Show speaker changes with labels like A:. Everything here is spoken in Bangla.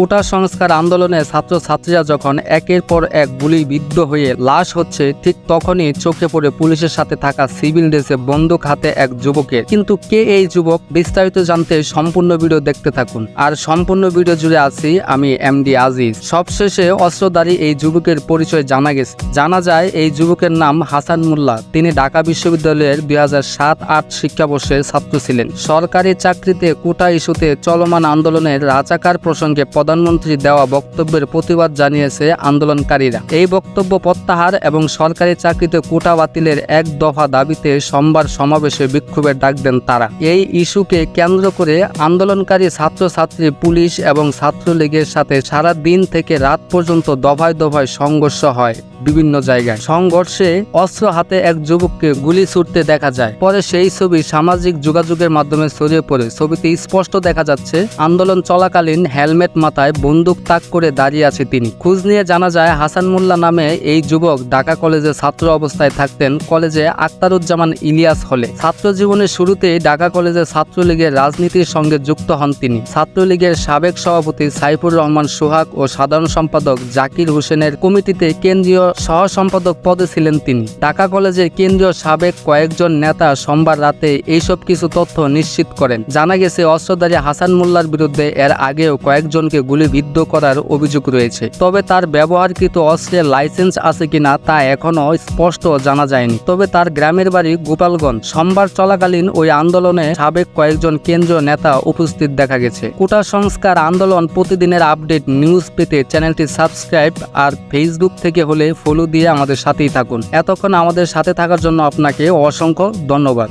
A: কোটা সংস্কার আন্দোলনে ছাত্রছাত্রীরা যখন একের পর এক গুলি বিদ্ধ হয়ে লাশ হচ্ছে, ঠিক তখনই চোখে পড়ে পুলিশের সাথে থাকা সিভিল ড্রেসে বন্দুক হাতে এক যুবকের। কিন্তু কে এই যুবক? বিস্তারিত জানতে সম্পূর্ণ ভিডিও দেখতে থাকুন। আর সম্পূর্ণ ভিডিও জুড়ে আছি আমি এমডি আজিজ। সবশেষে অস্ত্রধারী এই যুবকের পরিচয় জানা গেছে। জানা যায়, এই যুবকের নাম হাসান মোল্লা। তিনি ঢাকা বিশ্ববিদ্যালয়ের দুই হাজার সাত, আট শিক্ষাবর্ষের ছাত্র ছিলেন। সরকারি চাকরিতে কোটা ইস্যুতে চলমান আন্দোলনের রাজাকার প্রসঙ্গে প্রধানমন্ত্রী দেওয়া বক্তব্যের প্রতিবাদ জানিয়েছে আন্দোলনকারীরা। এই বক্তব্য প্রত্যাহার এবং সরকারি চাকরিতে কোটা বাতিলের এক দফা দাবিতে সোমবার সমাবেশে বিক্ষোভের ডাক দেন তারা। এই ইস্যুকে কেন্দ্র করে আন্দোলনকারী ছাত্রছাত্রী, পুলিশ এবং ছাত্রলীগের সাথে সারা দিন থেকে রাত পর্যন্ত দফায় দফায় সংঘর্ষ হয়। বিভিন্ন জায়গায়। সংঘর্ষে অস্ত্র হাতে এক যুবককে গুলি ছুটতে দেখা যায়। পরে সেই ছবি সামাজিক যোগাযোগের মাধ্যমে ছড়িয়ে পড়ে। ছবিতে স্পষ্ট দেখা যাচ্ছে, আন্দোলন চলাকালীন হেলমেট মাথায় বন্দুক তাক করে দাঁড়িয়ে আছে তিনি। খোঁজ নিয়ে জানা যায়, হাসান মোল্লা নামে এই যুবক ঢাকা কলেজে ছাত্র অবস্থায় থাকতেন। কলেজে আক্তারুজ্জামান ইলিয়াস হলে। ছাত্র জীবনের শুরুতেই ঢাকা কলেজে ছাত্রলীগের রাজনীতির সঙ্গে যুক্ত হন তিনি। ছাত্রলীগের সাবেক সভাপতি সাইফুর রহমান সোহাগ ও সাধারণ সম্পাদক জাকির হোসেনের কমিটিতে কেন্দ্রীয় সহ সম্পাদক পদে ছিলেন তিনি। ঢাকা কলেজের কেন্দ্রীয় সাবেক কয়েকজন নেতা সোমবার রাতে এইসব কিছু তথ্য নিশ্চিত করেন। জানা গেছে, অস্ত্রধারী হাসান মোল্লার বিরুদ্ধে এর আগেও কয়েকজনকে গুলিবিদ্ধ করার অভিযোগ রয়েছে। তবে তার ব্যবহারকৃত অস্ত্রের লাইসেন্স আছে কিনা তা এখনও স্পষ্ট জানা যায়নি। তবে তার গ্রামের বাড়ি গোপালগঞ্জ। সোমবার চলাকালীন ওই আন্দোলনে সাবেক কয়েকজন কেন্দ্রীয় নেতা উপস্থিত দেখা গেছে। কোটা সংস্কার আন্দোলন প্রতিদিনের আপডেট নিউজ পেতে চ্যানেলটি সাবস্ক্রাইব আর ফেসবুক থেকে হলে ফলো দিয়ে আমাদের সাথেই থাকুন। এতক্ষণ আমাদের সাথে থাকার জন্য আপনাকে অসংখ্য ধন্যবাদ।